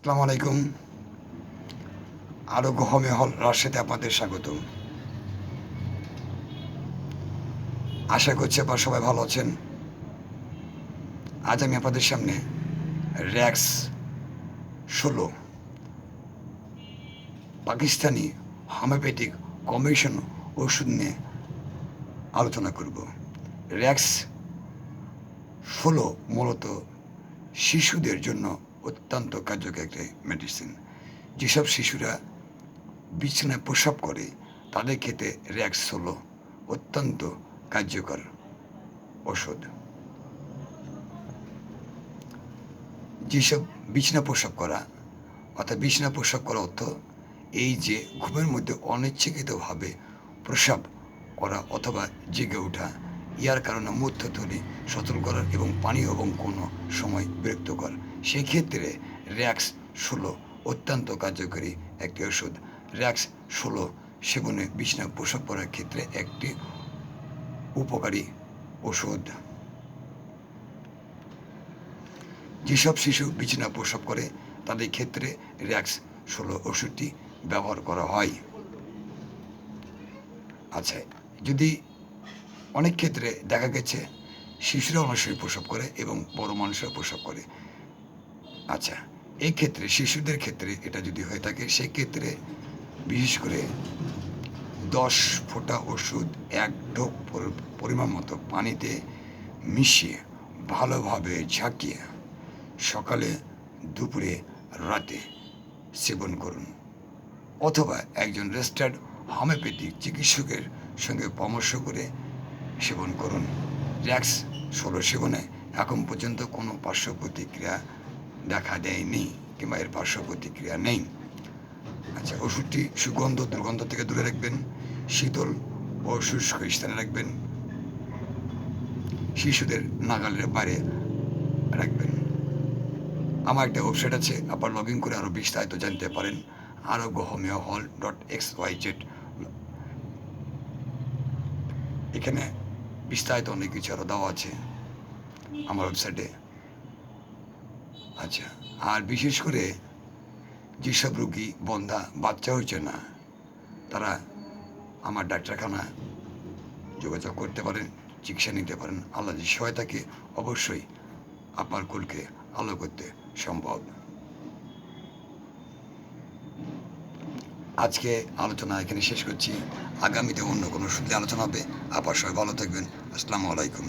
আসসালামু আলাইকুম। আরোগ্য হোমে হল রাজশাহীতে আপনাদের স্বাগত। আশা করছি আপনারা সবাই ভালো আছেন। আজ আমি আপনাদের সামনে র্যাক্স ষোলো পাকিস্তানি হোমিওপ্যাথিক কমিশন ওষুধ নিয়ে আলোচনা করব। র্যাক্স ষোলো মূলত শিশুদের জন্য অত্যন্ত কার্যকরী একটি মেডিসিন যেসব শিশুরা বিছানায় প্রসাব করে, তাদের ক্ষেত্রে র্যাক্স হলো অত্যন্ত কার্যকর ওষুধ যেসব বিছানা প্রসাব করা, অর্থাৎ বিছানা প্রসাব করা অর্থ এই যে ঘুমের মধ্যে অনিচ্ছাকৃতভাবে প্রসাব করা অথবা জেগে ওঠা ইয়ার কারণে মধ্যথলি সচল করার এবং পানি এবং কোনো সময় বিরক্ত কর। সেক্ষেত্রে র্যাক্স ষোলো অত্যন্ত কার্যকরী একটি ওষুধ। র্যাক্স ষোলো সেবনে বিছনা প্রসাব করার ক্ষেত্রে একটি উপকারী ওষুধ। যেসব শিশু বিছানা প্রসাব করে তাদের ক্ষেত্রে র্যাক্স ষোলো ওষুধটি ব্যবহার করা হয়। আচ্ছা যদি অনেক ক্ষেত্রে দেখা গেছে শিশুরা অনেক সময় প্রসব করে এবং বড় মানুষরা প্রসব করে। আচ্ছা এই ক্ষেত্রে, শিশুদের ক্ষেত্রে এটা যদি হয়ে থাকে, সেই ক্ষেত্রে বিশেষ করে দশ ফোঁটা ওষুধ, এক ঢোক পরিমাণ মতো পানিতে মিশিয়ে, ভালোভাবে ঝাঁকিয়ে সকালে, দুপুরে, রাতে সেবন করুন। অথবা একজন রেজিস্টার্ড হোমিওপ্যাথিক চিকিৎসকের সঙ্গে পরামর্শ করে সেবন করুন। র্যাক্স ষোলো সেবনে। এখন পর্যন্ত কোনো পার্শ্ব প্রতিক্রিয়া দেখা দেয়নি কিংবা এর পার্শ্ব প্রতিক্রিয়া নেই। আচ্ছা ওষুধটি সুগন্ধ, দুর্গন্ধ থেকে দূরে রাখবেন। শীতল ও শুষ্ক স্থানে রাখবেন। শিশুদের নাগালের বাইরে রাখবেন। আমার একটা ওয়েবসাইট আছে, আপনার লগ ইন করে আরও বিস্তারিত জানতে পারেন। আরোগ্য হোমিও হল ডট এক্স ওয়াই জেড। এখানে বিস্তারিত অনেক কিছু আরও দেওয়া আছে আমার ওয়েবসাইটে আচ্ছা আর বিশেষ করে যেসব রুগী, বন্ধা, বাচ্চা হচ্ছে না, তারা আমার ডাক্তারখানা যোগাযোগ করতে পারেন, চিকিৎসা নিতে পারেন। আল্লাহ সহায়তাকে অবশ্যই আপনার কুলকে আলো করতে সম্ভব। আজকে আলোচনা এখানে শেষ করছি। আগামীতে অন্য কোনো সূত্রে আলোচনা হবে। আবার সবাই ভালো থাকবেন। আসসালামু আলাইকুম।